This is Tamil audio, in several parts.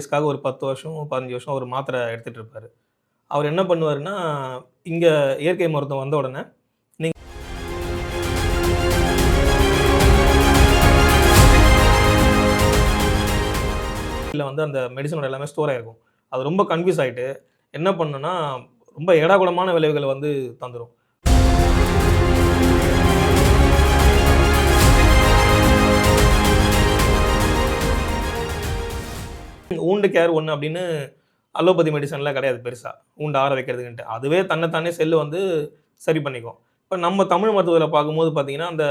டயபெட்டிஸ்க்காக ஒரு பத்து வருஷம் பதினஞ்சு வருஷம் ஒரு மாத்திரை எடுத்துகிட்டு இருப்பார். அவர் என்ன பண்ணுவார்னா இங்கே இயற்கை மருத்துவம் வந்த உடனே இல்லை வந்து அந்த மெடிசனோட எல்லாமே ஸ்டோர் ஆகிருக்கும் அது ரொம்ப கன்ஃபியூஸ் ஆகிட்டு என்ன பண்ணுன்னா ரொம்ப ஏடாகுடமான விளைவுகளை வந்து தந்துடும் ஊண்டு கேர் ஒன்று அப்படின்னு அலோபதி மெடிசன்லாம் கிடையாது பெருசாக ஊண்டு ஆற வைக்கிறதுக்குன்ட்டு. அதுவே தன்னைத்தானே செல்லு வந்து சரி பண்ணிக்கும். இப்போ நம்ம தமிழ் மருத்துவத்தில் பார்க்கும்போது பார்த்தீங்கன்னா அந்த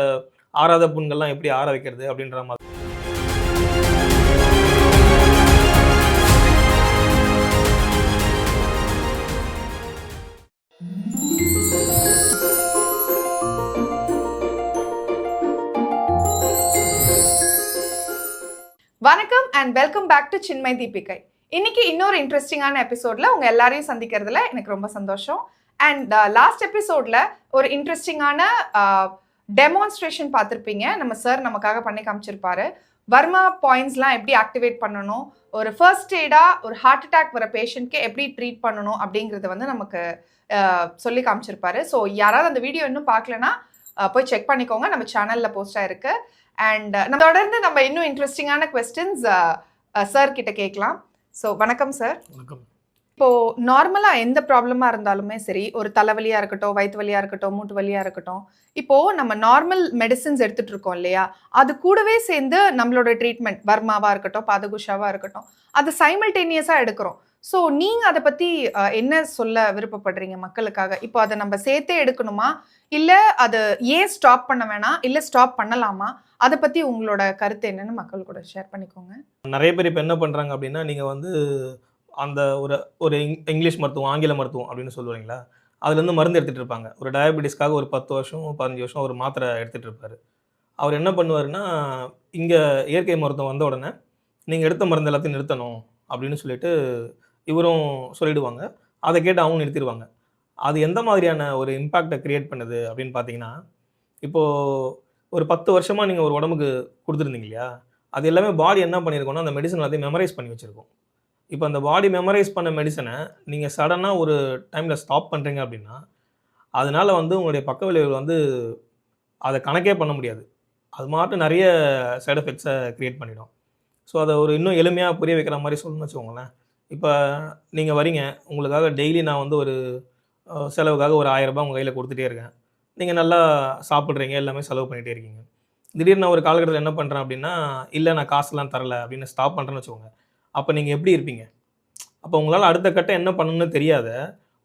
ஆறாத புண்கள்லாம் எப்படி ஆற வைக்கிறது அப்படின்ற மாதிரி வணக்கம் and welcome back to Chinmai Deepikai இன்னைக்கு இன்னொரு இன்ட்ரெஸ்டிங்கான எபிசோட்ல உங்க எல்லாரையும் சந்திக்கிறதுல எனக்கு ரொம்ப சந்தோஷம். அண்ட் லாஸ்ட் எபிசோட்ல ஒரு இன்ட்ரெஸ்டிங்கான டெமான்ஸ்ட்ரேஷன் பார்த்துருப்பீங்க. நம்ம சார் நமக்காக பண்ணி காமிச்சிருப்பாரு. வர்மா பாயிண்ட்ஸ்லாம் எப்படி ஆக்டிவேட் பண்ணணும்? ஒரு ஃபர்ஸ்ட் எய்டாக ஒரு ஹார்ட் அட்டாக் வர பேஷண்ட்க்கு எப்படி ட்ரீட் பண்ணணும் அப்படிங்கிறத வந்து நமக்கு uh, சொல்லி காமிச்சிருப்பாரு. ஸோ யாராவது அந்த வீடியோ இன்னும் பார்க்கலனா uh, போய் செக் பண்ணிக்கோங்க. நம்ம சேனலில் போஸ்ட் ஆயிருக்கு அண்ட் நம்ம தொடர்ந்து நம்ம இன்னும் இன்ட்ரெஸ்டிங்கான கொஸ்டின்ஸ் சார் கிட்ட கேட்கலாம். ஸோ வணக்கம் சார் வணக்கம். இப்போ நார்மலா எந்த ப்ராப்ளமா இருந்தாலுமே சரி ஒரு தலைவலியா இருக்கட்டும் வயிற்று வலியா இருக்கட்டும் மூட்டு வலியா இருக்கட்டும் இப்போ நம்ம நார்மல் மெடிசின்ஸ் எடுத்துட்டு இருக்கோம் இல்லையா? அது கூடவே சேர்ந்து நம்மளோட ட்ரீட்மெண்ட் வர்மாவா இருக்கட்டும் பாதகுஷாவா இருக்கட்டும் அது சைமல்டேனியஸா எடுக்கிறோம். ஸோ நீங்கள் அதை பற்றி என்ன சொல்ல விருப்பப்படுறீங்க மக்களுக்காக? இப்போ அதை நம்ம சேர்த்தே எடுக்கணுமா? இல்லை அது ஏன் ஸ்டாப் பண்ண வேணாம்? இல்லை ஸ்டாப் பண்ணலாமா? அதை பற்றி உங்களோட கருத்து என்னன்னு மக்கள் கூட ஷேர் பண்ணிக்கோங்க. நிறைய பேர் இப்போ என்ன பண்ணுறாங்க அப்படின்னா நீங்கள் வந்து அந்த ஒரு ஒரு இங்- இங்கிலீஷ் மருத்துவம் ஆங்கில மருத்துவம் அப்படின்னு சொல்லுவீங்களா அதுலேருந்து மருந்து எடுத்துகிட்டு இருப்பாங்க. ஒரு டயபெட்டிஸ்க்காக ஒரு பத்து வருஷம் பதினஞ்சு வருஷம் ஒரு மாத்திரை எடுத்துகிட்டு இருப்பார். அவர் என்ன பண்ணுவார்னா இங்கே இயற்கை மருத்துவம் வந்த உடனே நீங்கள் எடுத்த மருந்து எல்லாத்தையும் நிறுத்தணும் அப்படின்னு சொல்லிட்டு இவரும் சொல்லிடுவாங்க. அதை கேட்டு அவங்க நிறுத்திடுவாங்க. அது எந்த மாதிரியான ஒரு இம்பேக்டை க்ரியேட் பண்ணுது அப்படின்னு பார்த்தீங்கன்னா இப்போது ஒரு பத்து வருஷமாக நீங்கள் ஒரு உடம்புக்கு கொடுத்துருந்தீங்க இல்லையா? அது எல்லாமே பாடி என்ன பண்ணியிருக்கோம்னா அந்த மெடிசன் எல்லாத்தையும் மெமரைஸ் பண்ணி வச்சுருக்கோம். இப்போ அந்த பாடி மெமரைஸ் பண்ண மெடிசனை நீங்கள் சடனாக ஒரு டைமில் ஸ்டாப் பண்ணுறீங்க அப்படின்னா அதனால் வந்து உங்களுடைய பக்க விளைவுகள் வந்து அதை கணக்கே பண்ண முடியாது. அது மாட்டும் நிறைய சைடு எஃபெக்ட்ஸை க்ரியேட் பண்ணிடும். ஸோ அதை ஒரு இன்னும் எளிமையாக புரிய வைக்கிற மாதிரி சொல்லணும்னு வச்சுக்கோங்களேன். இப்போ நீங்கள் வரீங்க உங்களுக்காக டெய்லி நான் வந்து ஒரு செலவுக்காக ஒரு ஆயிரரூபா உங்கள் கையில் கொடுத்துட்டே இருக்கேன். நீங்கள் நல்லா சாப்பிட்றீங்க எல்லாமே செலவு பண்ணிகிட்டே இருக்கீங்க. திடீர்னு நான் ஒரு காலகட்டத்தில் என்ன பண்ணுறேன் அப்படின்னா இல்லை நான் காசுலாம் தரல அப்படின்னு ஸ்டாப் பண்ணுறேன்னு வச்சுக்கோங்க. அப்போ நீங்கள் எப்படி இருப்பீங்க? அப்போ உங்களால் அடுத்த கட்டம் என்ன பண்ணணும்னு தெரியாத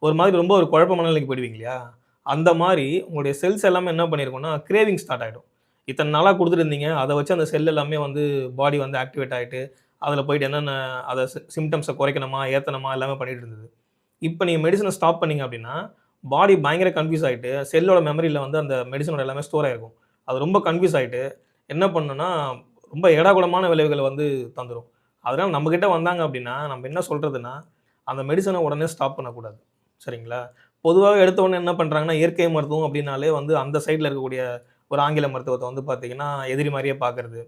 ஒரு மாதிரி ரொம்ப ஒரு குழப்ப மனநிலைக்கு போயிடுவீங்க இல்லையா? அந்த மாதிரி உங்களுடைய செல்ஸ் எல்லாமே என்ன பண்ணியிருக்கோம்னா கிரேவிங் ஸ்டார்ட் ஆகிடும் இத்தனை நாளாக கொடுத்துருந்தீங்க அதை வச்சு அந்த செல் எல்லாமே வந்து பாடி வந்து ஆக்டிவேட் ஆகிட்டு அதில் போயிட்டு என்னென்ன அதை சிம்டம்ஸை குறைக்கணுமா ஏற்றணுமா எல்லாமே பண்ணிகிட்டு இருந்தது. இப்போ நீங்கள் மெடிசனை ஸ்டாப் பண்ணீங்க அப்படின்னா பாடி பயங்கர கன்ஃபியூஸ் ஆகிட்டு செல்லோட மெமரியில் வந்து அந்த மெடிசனோட எல்லாமே ஸ்டோர் ஆகிருக்கும் அது ரொம்ப கன்ஃபியூஸ் ஆகிட்டு என்ன பண்ணுன்னா ரொம்ப ஏடாகுடமான விளைவுகளை வந்து தந்துடும் அதனால் நம்மக்கிட்ட வந்தாங்க அப்படின்னா நம்ம என்ன சொல்கிறதுனா அந்த மெடிசனை உடனே ஸ்டாப் பண்ணக்கூடாது. சரிங்களா? பொதுவாக எடுத்த உடனே என்ன பண்ணுறாங்கன்னா இயற்கை மருத்துவம் அப்படின்னாலே வந்து அந்த சைடில் இருக்கக்கூடிய ஒரு ஆங்கில மருத்துவத்தை வந்து பார்த்திங்கன்னா எதிரி மாதிரியே பார்க்குறது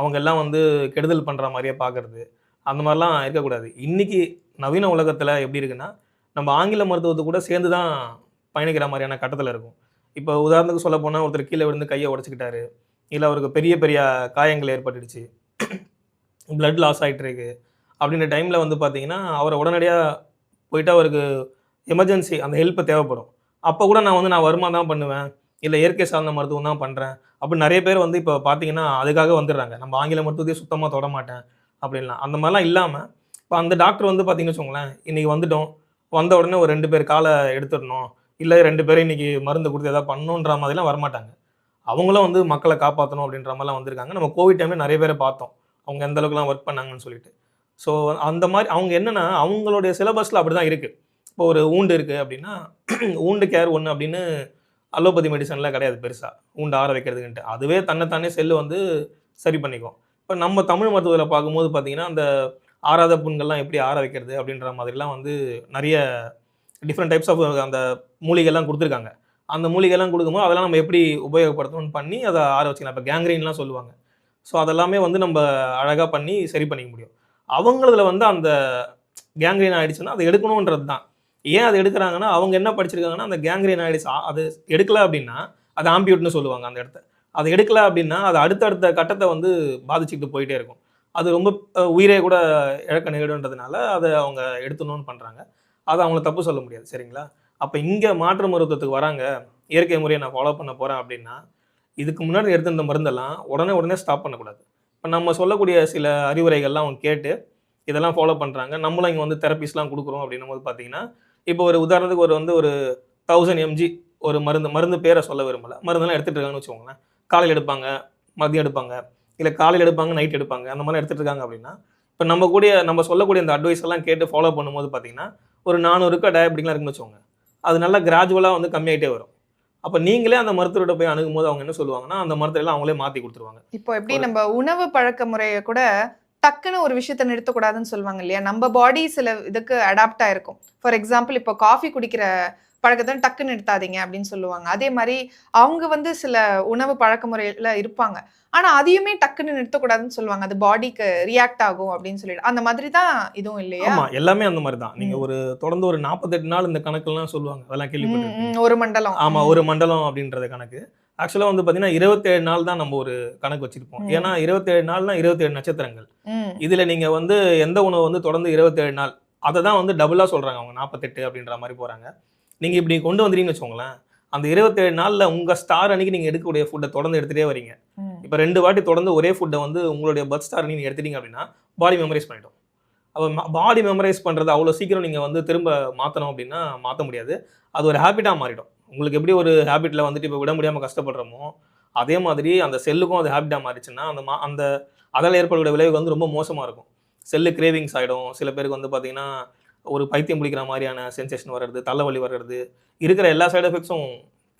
அவங்க எல்லாம் வந்து கெடுதல் பண்ணுற மாதிரியே பார்க்குறது அந்த மாதிரிலாம் இருக்கக்கூடாது. இன்றைக்கி நவீன உலகத்தில் எப்படி இருக்குன்னா நம்ம ஆங்கில மருத்துவத்தை கூட சேர்ந்து தான் பயணிக்கிற மாதிரியான கட்டத்தில் இருக்கும். இப்போ உதாரணத்துக்கு சொல்ல போனால் ஒருத்தர் கீழே விழுந்து கையை உடச்சிக்கிட்டாரு. இல்லை அவருக்கு பெரிய பெரிய காயங்கள் ஏற்பட்டுடுச்சு. பிளட் லாஸ் ஆகிட்டு இருக்கு அப்படின்ற டைமில் வந்து பார்த்தீங்கன்னா அவரை உடனடியாக போயிட்டு அவருக்கு எமர்ஜென்சி அந்த ஹெல்ப்பு தேவைப்படும். அப்போ கூட நான் வந்து நான் வருமா தான் பண்ணுவேன். இல்லை இயற்கை சார்ந்த மருத்துவம் தான் பண்ணுறேன் அப்படி நிறைய பேர் வந்து இப்போ பார்த்தீங்கன்னா அதுக்காக வந்துடுறாங்க. நம்ம ஆங்கில மருத்துவத்தையே சுத்தமாக தொட மாட்டேன் அப்படின்லாம். அந்த மாதிரிலாம் இல்லாமல் இப்போ அந்த டாக்டர் வந்து பார்த்தீங்கன்னு வச்சுக்கோங்களேன் இன்றைக்கி வந்துட்டோம். வந்த உடனே ஒரு ரெண்டு பேர் காலை எடுத்துடணும். இல்லை ரெண்டு பேரும் இன்றைக்கி மருந்து கொடுத்து எதாவது பண்ணணுன்ற மாதிரிலாம் வரமாட்டாங்க. அவங்களும் வந்து மக்களை காப்பாற்றணும் அப்படின்ற மாதிரிலாம் வந்திருக்காங்க. நம்ம கோவிட் டைமில் நிறைய பேரை பார்த்தோம். அவங்க எந்த அளவுக்குலாம் ஒர்க் பண்ணாங்கன்னு சொல்லிட்டு. ஸோ அந்த மாதிரி அவங்க என்னென்னா அவங்களுடைய சிலபஸில் அப்படி தான் இருக்குது இப்போ ஒரு ஊண்டு இருக்குது அப்படின்னா ஊண்டு கேர் ஒன்று அப்படின்னு அலோபதி மெடிசன்லாம் கிடையாது பெருசாக உண்டு ஆற வைக்கிறதுக்குன்ட்டு. அதுவே தன்னைத்தானே செல்லு வந்து சரி பண்ணிக்கும். இப்போ நம்ம தமிழ் மருத்துவத்தில் பார்க்கும்போது பார்த்தீங்கன்னா அந்த ஆறாத புண்கள்லாம் எப்படி ஆற வைக்கிறது அப்படின்ற மாதிரிலாம் வந்து நிறைய டிஃப்ரெண்ட் டைப்ஸ் ஆஃப் அந்த மூலிகைலாம் கொடுத்துருக்காங்க. அந்த மூலிகைலாம் கொடுக்கும்போது அதெல்லாம் நம்ம எப்படி உபயோகப்படுத்தணும்னு பண்ணி அதை ஆற வச்சுக்கலாம். இப்போ கேங்க்ரீன்லாம் சொல்லுவாங்க. ஸோ அதெல்லாமே வந்து நம்ம அழகாக பண்ணி சரி பண்ணிக்க முடியும். அவங்களதில் வந்து அந்த கேங்க்ரீன் ஆகிடுச்சுன்னா அதை எடுக்கணுன்றது தான் ஏன் அதை எடுக்கிறாங்கன்னா அவங்க என்ன படிச்சிருக்காங்கன்னா அந்த கேங்க்ரீன் ஆயிடுச்சு அது எடுக்கல அப்படின்னா அது ஆம்பியூட்னு சொல்லுவாங்க அந்த இடத்த. அது எடுக்கல அப்படின்னா அது அடுத்தடுத்த கட்டத்தை வந்து பாதிச்சுக்கிட்டு போயிட்டே இருக்கும். அது ரொம்ப உயிரே கூட இழக்க நேரிடுன்றதுனால அதை அவங்க எடுத்துணும்னு பண்ணுறாங்க அதை அவங்கள தப்பு சொல்ல முடியாது சரிங்களா? அப்போ இங்கே மாற்று மருத்துவத்துக்கு வராங்க இயற்கை முறையை நான் ஃபாலோ பண்ண போகிறேன் அப்படின்னா இதுக்கு முன்னாடி எடுத்திருந்த மருந்தெல்லாம் உடனே உடனே ஸ்டாப் பண்ணக்கூடாது. இப்போ நம்ம சொல்லக்கூடிய சில அறிவுரைகள்லாம் அவங்க கேட்டு இதெல்லாம் ஃபாலோ பண்ணுறாங்க நம்மளும் இங்கே வந்து தெரப்பிஸ்லாம் கொடுக்குறோம் அப்படின்னும் போது பார்த்தீங்கன்னா இப்போ ஒரு உதாரணத்துக்கு ஒரு வந்து ஒரு தௌசண்ட் எம்ஜி ஒரு மருந்து மருந்து பேரை சொல்ல விரும்பல. மருந்தெல்லாம் எடுத்துட்டு இருக்காங்கன்னு வச்சுக்கோங்களேன். காலையில் எடுப்பாங்க மதியம் எடுப்பாங்க இல்லை காலையில் எடுப்பாங்க நைட் எடுப்பாங்க அந்த மாதிரி எடுத்துட்டு இருக்காங்க அப்படின்னா இப்போ நம்ம கூட நம்ம சொல்லக்கூடிய அந்த அட்வைஸ் எல்லாம் கேட்டு ஃபாலோ பண்ணும்போது பார்த்தீங்கன்னா ஒரு நானூறுக்கு டயபெட்டிக்லாம் இருக்குன்னு வச்சுக்கோங்க. அது நல்லா கிராஜுவலாக வந்து கம்மியாயிட்டே வரும். அப்போ நீங்களே அந்த மருத்துவர்கிட்ட போய் அணுகும்போது அவங்க என்ன சொல்லுவாங்கன்னா அந்த மருத்துவெல்லாம் அவங்களே மாற்றி கொடுத்துருவாங்க. இப்போ எப்படி நம்ம உணவு பழக்க முறையை கூட டக்குன்னு ஒரு விஷயத்த நிறுத்தக்கூடாதுன்னு சொல்லுவாங்க இல்லையா? நம்ம பாடி சில இதுக்கு அடாப்ட் ஆயிருக்கும். ஃபார் எக்ஸாம்பிள் இப்போ காஃபி குடிக்கிற பழக்கத்தை டக்குன்னு நிறுத்தாதீங்க அப்படின்னு சொல்லுவாங்க. அதே மாதிரி அவங்க வந்து சில உணவு பழக்க முறையில இருப்பாங்க. ஆனா அதையுமே டக்குன்னு நிறுத்தக்கூடாதுன்னு சொல்லுவாங்க. அது பாடிக்கு ரியாக்ட் ஆகும் அப்படின்னு சொல்லிட்டு. அந்த மாதிரி தான் இதுவும் இல்லையா? ஆமா எல்லாமே அந்த மாதிரி தான். நீங்க ஒரு தொடர்ந்து ஒரு நாற்பத்தெட்டு நாள் இந்த கணக்கெல்லாம் சொல்லுவாங்க. அதெல்லாம் கேள்விப்பட்டிருக்கீங்க ஒரு மண்டலம். ஆமா ஒரு மண்டலம் அப்படின்றது கணக்கு. ஆக்சுவலா வந்து பாத்தீங்கன்னா இருபத்தேழு நாள் தான் நம்ம ஒரு கணக்கு வச்சிருப்போம். ஏன்னா இருபத்தேழு நாள்னா இருபத்தேழு நட்சத்திரங்கள். இதுல நீங்க வந்து எந்த உணவு வந்து தொடர்ந்து இருபத்தேழு நாள் அதை தான் வந்து டபுளா சொல்றாங்க அவங்க. நாற்பத்தெட்டு அப்படின்ற மாதிரி போறாங்க. நீங்க இப்படி கொண்டு வந்துறீங்கன்னு வச்சுக்கோங்களேன் அந்த இருபத்தேழு நாள்ல உங்க ஸ்டார் அன்னைக்கு நீங்க எடுக்கக்கூடிய ஃபுட்டை தொடர்ந்து எடுத்துட்டே வரீங்க. இப்போ ரெண்டு வாட்டி தொடர்ந்து ஒரே ஃபுட்டை வந்து உங்களுடைய பர்த் ஸ்டார் நீங்கள் எடுத்துட்டீங்க அப்படின்னா பாடி மெமரைஸ் பண்ணிடும் அப்போ பாடி மெமரைஸ் பண்ணுறது அவ்வளோ சீக்கிரம் நீங்கள் வந்து திரும்ப மாற்றணும் அப்படின்னா மாற்ற முடியாது. அது ஒரு ஹேபிட்டாக மாறிடும். உங்களுக்கு எப்படி ஒரு ஹேபிட்டில் வந்துட்டு இப்போ விட முடியாமல் கஷ்டப்படுறோமோ அதே மாதிரி அந்த செல்லுக்கும் அது ஹேபிட்டாக மாறிச்சுன்னா அந்த மா அந்த அதில் ஏற்படக்கூடிய விளைவுகள் வந்து ரொம்ப மோசமாக இருக்கும். செல்லு கிரேவிங்ஸ் ஆகிடும் சில பேருக்கு வந்து பார்த்தீங்கன்னா ஒரு பைத்தியம் பிடிக்கிற மாதிரியான சென்சேஷன் வர்றது தலைவலி வர்றது இருக்கிற எல்லா சைடு எஃபெக்ட்ஸும்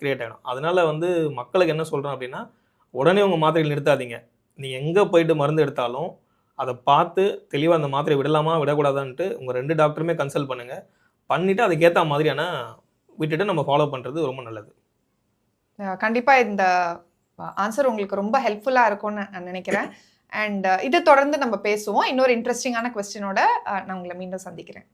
கிரியேட் ஆகிடும் அதனால வந்து மக்களுக்கு என்ன சொல்கிறேன் அப்படின்னா உடனே உங்கள் மாத்திரைகள் நிறுத்தாதீங்க. நீங்கள் எங்கே போயிட்டு மருந்து எடுத்தாலும் அதை பார்த்து தெளிவாக அந்த மாத்திரை விடலாமா விடக்கூடாதான்ட்டு உங்கள் ரெண்டு டாக்டருமே கன்சல்ட் பண்ணுங்கள் பண்ணிவிட்டு அதுக்கேற்ற மாதிரியான விட்டுட்டு நம்ம ஃபாலோ பண்ணுறது ரொம்ப நல்லது. கண்டிப்பாக கண்டிப்பா இந்த ஆன்சர் உங்களுக்கு ரொம்ப ஹெல்ப்ஃபுல்லா இருக்கும்னு நான் நினைக்கிறேன். அண்ட் இது தொடர்ந்து நம்ம பேசுவோம். இன்னொரு இன்ட்ரெஸ்டிங்கான கொஸ்டினோட நான் உங்களை மீண்டும் சந்திக்கிறேன்.